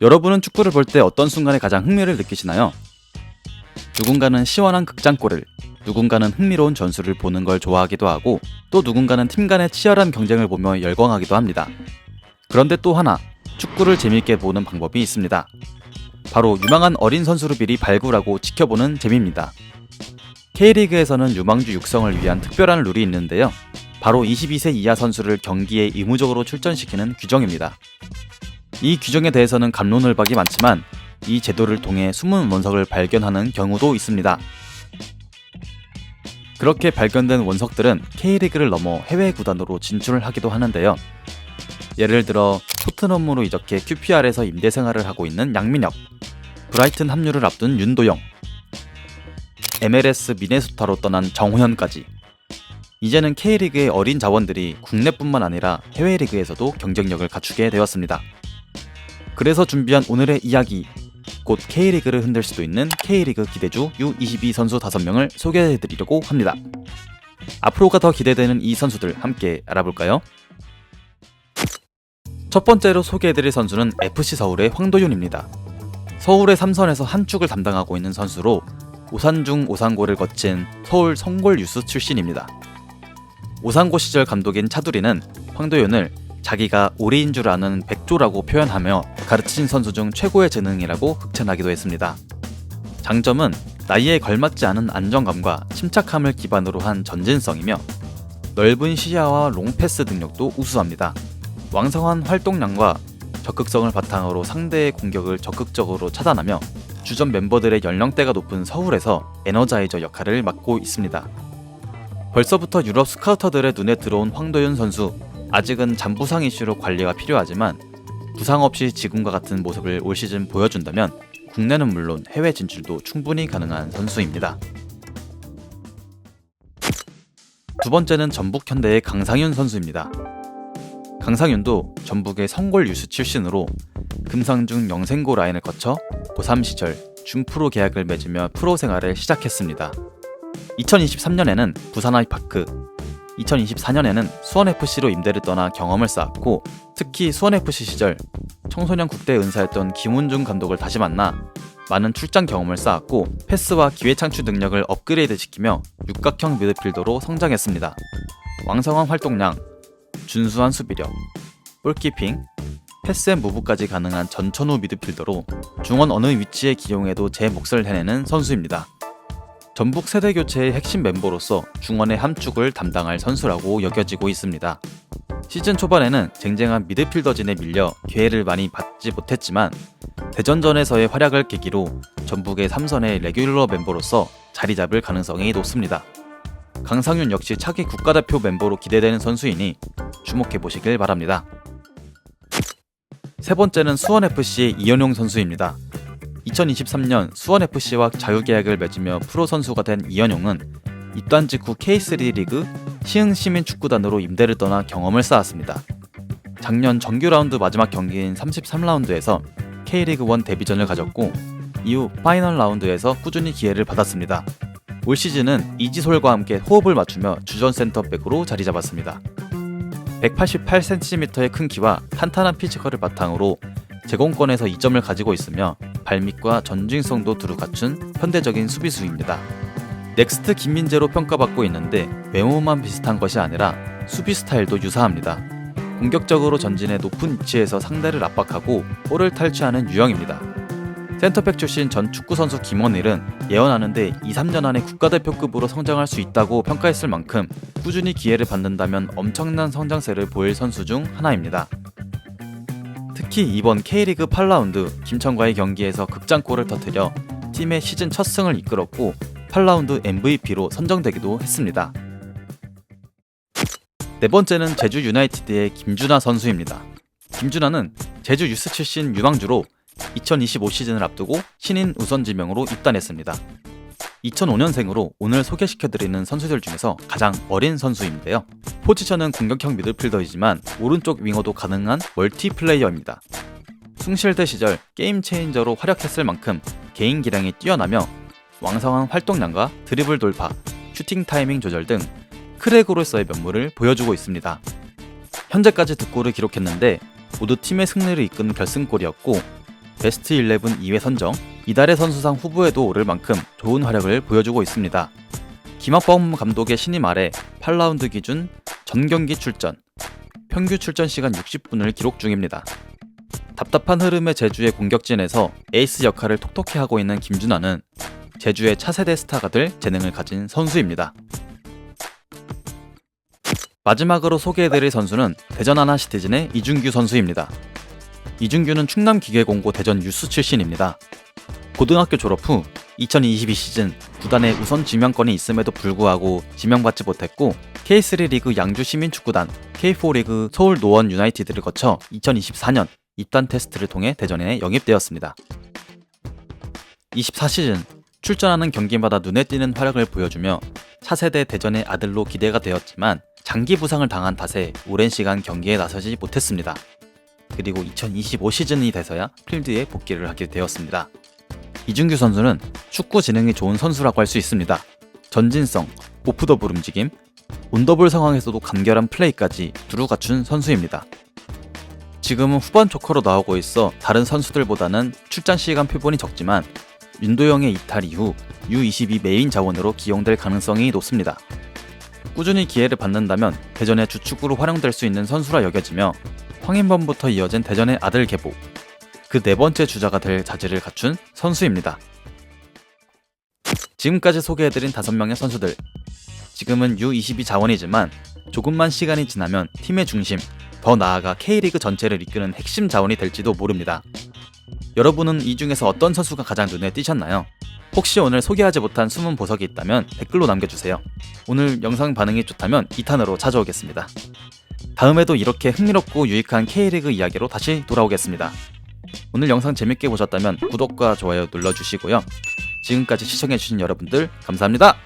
여러분은 축구를 볼 때 어떤 순간에 가장 흥미를 느끼시나요? 누군가는 시원한 극장골을, 누군가는 흥미로운 전술을 보는 걸 좋아하기도 하고, 또 누군가는 팀 간의 치열한 경쟁을 보며 열광하기도 합니다. 그런데 또 하나, 축구를 재미있게 보는 방법이 있습니다. 바로 유망한 어린 선수를 미리 발굴하고 지켜보는 재미입니다. K리그에서는 유망주 육성을 위한 특별한 룰이 있는데요. 바로 22세 이하 선수를 경기에 의무적으로 출전시키는 규정입니다. 이 규정에 대해서는 감론을박이 많지만 이 제도를 통해 숨은 원석을 발견하는 경우도 있습니다. 그렇게 발견된 원석들은 K리그를 넘어 해외 구단으로 진출을 하기도 하는데요. 예를 들어 토트넘으로 이적해 QPR에서 임대 생활을 하고 있는 양민혁, 브라이튼 합류를 앞둔 윤도영, MLS 미네소타로 떠난 정호현까지 이제는 K리그의 어린 자원들이 국내뿐만 아니라 해외 리그에서도 경쟁력을 갖추게 되었습니다. 그래서 준비한 오늘의 이야기 곧 K리그를 흔들 수도 있는 K리그 기대주 U22 선수 5명을 소개해드리려고 합니다. 앞으로가 더 기대되는 이 선수들 함께 알아볼까요? 첫 번째로 소개해드릴 선수는 FC 서울의 황도윤입니다. 서울의 삼선에서 한 축을 담당하고 있는 선수로 오산중 오산고를 거친 서울 성골 유스 출신입니다. 오산고 시절 감독인 차두리는 황도윤을 자기가 오리인 줄 아는 백조라고 표현하며 가르친 선수 중 최고의 재능이라고 극찬하기도 했습니다. 장점은 나이에 걸맞지 않은 안정감과 침착함을 기반으로 한 전진성이며 넓은 시야와 롱패스 능력도 우수합니다. 왕성한 활동량과 적극성을 바탕으로 상대의 공격을 적극적으로 차단하며 주전 멤버들의 연령대가 높은 서울에서 에너자이저 역할을 맡고 있습니다. 벌써부터 유럽 스카우터들의 눈에 들어온 황도윤 선수 아직은 잔부상 이슈로 관리가 필요하지만 부상 없이 지금과 같은 모습을 올 시즌 보여준다면 국내는 물론 해외 진출도 충분히 가능한 선수입니다. 두 번째는 전북 현대의 강상윤 선수입니다. 강상윤도 전북의 성골 유스 출신으로 금상중 영생고 라인을 거쳐 고3 시절 준프로 계약을 맺으며 프로 생활을 시작했습니다. 2023년에는 부산 아이파크, 2024년에는 수원FC로 임대를 떠나 경험을 쌓았고 특히 수원FC 시절 청소년 국대 은사였던 김훈중 감독을 다시 만나 많은 출장 경험을 쌓았고 패스와 기회 창출 능력을 업그레이드 시키며 육각형 미드필더로 성장했습니다. 왕성한 활동량, 준수한 수비력, 볼키핑, 패스 앤 무브까지 가능한 전천후 미드필더로 중원 어느 위치에 기용해도 제 몫을 해내는 선수입니다. 전북 세대 교체의 핵심 멤버로서 중원의 함축을 담당할 선수라고 여겨지고 있습니다. 시즌 초반에는 쟁쟁한 미드필더진에 밀려 기회를 많이 받지 못했지만 대전전에서의 활약을 계기로 전북의 3선의 레귤러 멤버로서 자리 잡을 가능성이 높습니다. 강상윤 역시 차기 국가대표 멤버로 기대되는 선수이니 주목해 보시길 바랍니다. 세 번째는 수원FC의 이현용 선수입니다. 2023년 수원FC와 자유계약을 맺으며 프로 선수가 된 이현용은 입단 직후 K3 리그 시흥시민축구단으로 임대를 떠나 경험을 쌓았습니다. 작년 정규 라운드 마지막 경기인 33라운드에서 K리그 1 데뷔전을 가졌고 이후 파이널 라운드에서 꾸준히 기회를 받았습니다. 올 시즌은 이지솔과 함께 호흡을 맞추며 주전 센터백으로 자리 잡았습니다. 188cm의 큰 키와 탄탄한 피지컬을 바탕으로 제공권에서 2점을 가지고 있으며 발밑과 전진성도 두루 갖춘 현대적인 수비수입니다. 넥스트 김민재로 평가받고 있는데 외모만 비슷한 것이 아니라 수비 스타일도 유사합니다. 공격적으로 전진해 높은 위치에서 상대를 압박하고 볼을 탈취하는 유형입니다. 센터백 출신 전 축구선수 김원일은 예언하는데 2, 3년 안에 국가대표급으로 성장할 수 있다고 평가했을 만큼 꾸준히 기회를 받는다면 엄청난 성장세를 보일 선수 중 하나입니다. 특히 이번 K리그 8라운드 김천과의 경기에서 극장골을 터뜨려 팀의 시즌 첫 승을 이끌었고 8라운드 MVP로 선정되기도 했습니다. 네 번째는 제주 유나이티드의 김준하 선수입니다. 김준하는 제주 유스 출신 유망주로 2025 시즌을 앞두고 신인 우선 지명으로 입단했습니다. 2005년생으로 오늘 소개시켜드리는 선수들 중에서 가장 어린 선수인데요. 포지션은 공격형 미드필더이지만 오른쪽 윙어도 가능한 멀티플레이어입니다. 숭실대 시절 게임 체인저로 활약했을 만큼 개인 기량이 뛰어나며 왕성한 활동량과 드리블 돌파, 슈팅 타이밍 조절 등 크랙으로서의 면모를 보여주고 있습니다. 현재까지 두 골을 기록했는데 모두 팀의 승리를 이끈 결승골이었고 베스트 11 2회 선정, 이달의 선수상 후보에도 오를 만큼 좋은 활약을 보여주고 있습니다. 김학범 감독의 신임 아래 8라운드 기준 전 경기 출전, 평균 출전 시간 60분을 기록 중입니다. 답답한 흐름의 제주의 공격진에서 에이스 역할을 톡톡히 하고 있는 김준환은 제주의 차세대 스타가 될 재능을 가진 선수입니다. 마지막으로 소개해드릴 선수는 대전 하나시티즌의 이준규 선수입니다. 이준규는 충남 기계공고 대전 유스 출신입니다. 고등학교 졸업 후 2022 시즌 구단에 우선 지명권이 있음에도 불구하고 지명받지 못했고 K3 리그 양주 시민축구단, K4 리그 서울 노원 유나이티드를 거쳐 2024년 입단 테스트를 통해 대전에 영입되었습니다. 24시즌 출전하는 경기마다 눈에 띄는 활약을 보여주며 차세대 대전의 아들로 기대가 되었지만 장기 부상을 당한 탓에 오랜 시간 경기에 나서지 못했습니다. 그리고 2025 시즌이 돼서야 필드에 복귀를 하게 되었습니다. 이준규 선수는 축구 지능이 좋은 선수라고 할 수 있습니다. 전진성, 오프더블 움직임, 온더블 상황에서도 간결한 플레이까지 두루 갖춘 선수입니다. 지금은 후반 조커로 나오고 있어 다른 선수들보다는 출전 시간 표본이 적지만 윤도영의 이탈 이후 U22 메인 자원으로 기용될 가능성이 높습니다. 꾸준히 기회를 받는다면 대전의 주축으로 활용될 수 있는 선수라 여겨지며 황인범부터 이어진 대전의 아들 계보 그 네 번째 주자가 될 자질을 갖춘 선수입니다. 지금까지 소개해드린 다섯 명의 선수들 지금은 U22 자원이지만 조금만 시간이 지나면 팀의 중심, 더 나아가 K리그 전체를 이끄는 핵심 자원이 될지도 모릅니다. 여러분은 이 중에서 어떤 선수가 가장 눈에 띄셨나요? 혹시 오늘 소개하지 못한 숨은 보석이 있다면 댓글로 남겨주세요. 오늘 영상 반응이 좋다면 2탄으로 찾아오겠습니다. 다음에도 이렇게 흥미롭고 유익한 K리그 이야기로 다시 돌아오겠습니다. 오늘 영상 재밌게 보셨다면 구독과 좋아요 눌러주시고요. 지금까지 시청해주신 여러분들 감사합니다.